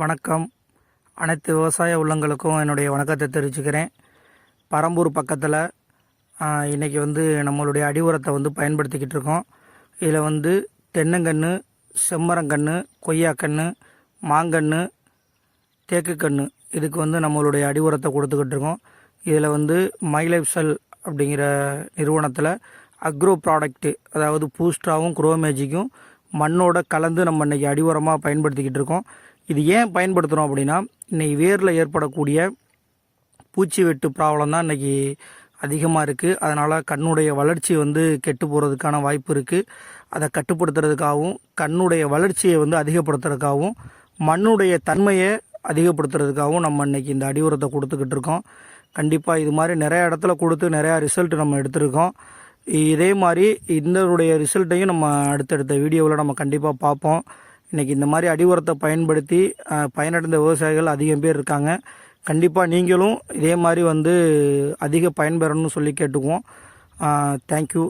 வணக்கம். அனைத்து விவசாய உள்ளங்களுக்கும் என்னுடைய வணக்கத்தை தெரிவிச்சுக்கிறேன். பரம்பூர் பக்கத்தில் இன்றைக்கி வந்து நம்மளுடைய அடி உரத்தை வந்து பயன்படுத்திக்கிட்டு இருக்கோம். இதில் வந்து தென்னங்கன்று செம்மரங்கன்று கொய்யாக்கன்று மாங்கன்று தேக்குக்கன்று இதுக்கு வந்து நம்மளுடைய அடி உரத்தை கொடுத்துக்கிட்டு இருக்கோம். இதில் வந்து மைலைஃப் செல் அப்படிங்கிற நிறுவனத்தில் அக்ரோ ப்ராடக்ட்டு அதாவது பூஸ்ட்ராவும் குரோமேஜிக்கும் மண்ணோட கலந்து நம்ம இன்றைக்கி அடி உரமாக பயன்படுத்திக்கிட்டு இருக்கோம். இது ஏன் பயன்படுத்துகிறோம் அப்படின்னா இன்றைக்கி வேரில் ஏற்படக்கூடிய பூச்சி வெட்டு ப்ராப்ளம் தான் இன்றைக்கி அதிகமாக இருக்குது அதனால் கண்ணுடைய வளர்ச்சி வந்து கெட்டு போகிறதுக்கான வாய்ப்பு இருக்குது அதை கட்டுப்படுத்துறதுக்காகவும் கண்ணுடைய வளர்ச்சியை வந்து அதிகப்படுத்துறதுக்காகவும் மண்ணுடைய தன்மையை அதிகப்படுத்துறதுக்காகவும் நம்ம இன்னைக்கு இந்த அடி உரத்தை கொடுத்துக்கிட்டு இருக்கோம். கண்டிப்பாக இது மாதிரி நிறைய இடத்துல கொடுத்து நிறையா ரிசல்ட் நம்ம எடுத்திருக்கோம். இதே மாதிரி இதனுடைய ரிசல்ட்டையும் நம்ம அடுத்தடுத்த வீடியோவில் நம்ம கண்டிப்பாக பார்ப்போம். இன்றைக்கி இந்த மாதிரி அடி உரத்தை பயன்படுத்தி பயனடைந்த விவசாயிகள் அதிகம் பேர் இருக்காங்க. கண்டிப்பாக நீங்களும் இதே மாதிரி வந்து அதிக பயன்பெறணும்னு சொல்லி கேட்டுக்குவோம். தேங்க்யூ